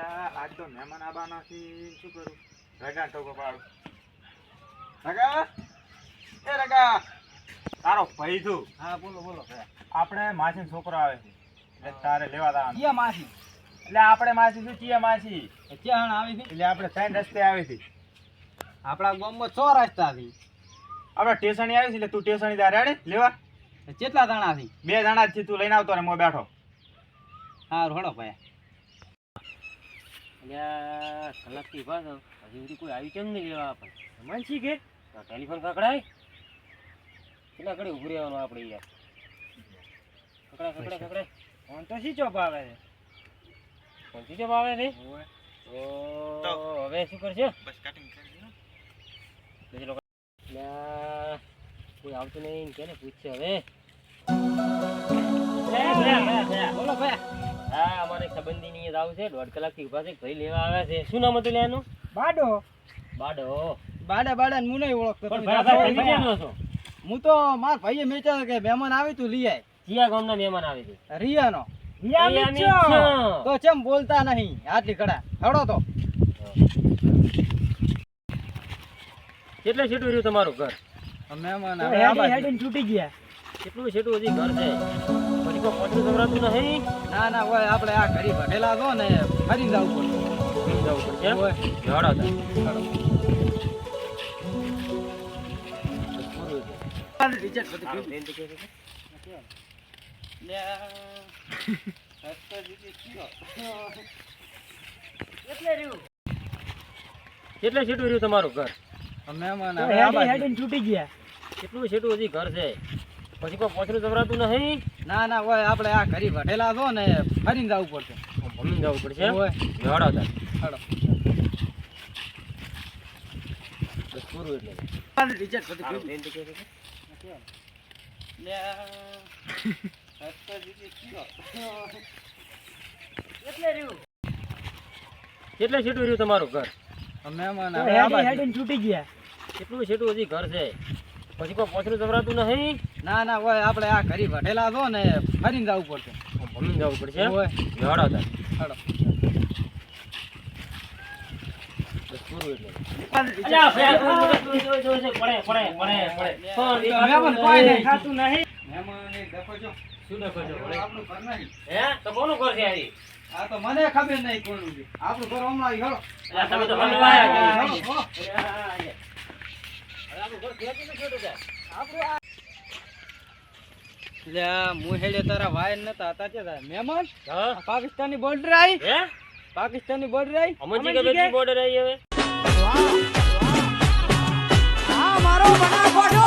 આજ તો મહેમાન આવવાના છે શું કરું? રગા ટોકો પાડું. રગા? એ રગા! તારો ભાઈ હા બોલો બોલો આપણે માસી છોકરો આવે છે. એટલે તારે લેવા જવાનું. ક્યાં માસી? એટલે આપણે માસી શું ચિયા માસી. ક્યાં આવી હતી એટલે આપણે ત્રણ રસ્તે આવી હતી આપણા ગામમાં છ રસ્તા હતી આપણે ટેશણી આવી છે એટલે તું ટેશણી તારે આડે લેવા. કેટલા દાણા હતી બે દાણા છે તું લઈને આવતો ને મો બેઠો. હા રોડો ભાઈ. અલ્યા કલાકથી ઊભા છો. હજી સુધી કોઈ આવી કેમ નહીં લેવા આપણે? માનસી કે? ટેલિફોન કકડાય. કેટલા ઘડી ઉભું રહેવાનું આપણે યાર કકડાય કકડાય કકડાય ફોન તો શી ચોપ આવે છે? ફોન શી ચોપ આવે છે? તો હવે શું કરશે? બસ કટિંગ કરી કોઈ આવતું નહીં કે ને પૂછશે હવે? બોલો ભાઈ હા અમારે સંબંધી ની આવું છે દોઢ કલાકથી ઊભા છે ભાઈ લેવા આવ્યા છે. શું નામ હતું લેવાનું બાડો. બાડો. બાડા બાડા હું નહીં ઓળખતો. પણ ભાઈ તમે ભાઈ. છો હું તો માર ભાઈએ મેચાયો કે મહેમાન આવી તું લઈ આય. કયા ગામના મહેમાન આવે છે. રિયાનો. રિયાની છો. તો ચમ બોલતા નહીં? આટલી કડા હડો તો. કેટલે છેટું રહ્યું તમારું ઘર? મહેમાન છૂટી ગયા. કેટલું છેટું હજી ઘર છે? પછી કોઈ પહોંચવું સંભળાતું નહીં. ના ના હોય આપણે આ ઘડી ભટેલા છો ને ફરી જવું પડશે. જવું પડશે હોય. ઝાડો કેટલે સીટું રહ્યું તમારું ઘર? મહેમાન છૂટી ગયા. કેટલું સીટું હજી ઘર છે? પછી કોઈ પોછરું સંભળાતું નહીં? ના ના હોય આપણે આ ઘરી વઢેલા છો ને ફરીને જવું પડશે. ફરીને જવું પડશે? હોય. હડો. પૂરું એટલે. રિજેક્ટ બધું આમ કીધું. બેન તો કહે છે કે, કેટલે છેટું રહ્યું તમારું ઘર? બાજુ. છૂટી ગયા. કેટલું છેટું હજી ઘર છે? પછી કોઈ પહોંચવું જવરાતું નહીં ના ના હોય આપણે આ ઘરી ભટેલા છો ને ફરીને જવું પડશે ફરીને જવું પડશે હોય. હડો. બસ પૂરું એટલે મહેમાન કોઈ નહીં. ખાતું નહીં મહેમાન એક ડખો છો. શું ડખો છો? આપણું ઘર નહીં. હે તો કોનું ઘર છે આ ઈ? આ તો મને ખબર નહીં કોનું આપણું ઘર હમણાં મુહેડે તારા વાયર નતા હતા તે મહેમાન પાકિસ્તાની બોર્ડર આવી હે? પાકિસ્તાની બોર્ડર આવી અમજી કે? બોર્ડર આવી હવે. વાહ વાહ. મારો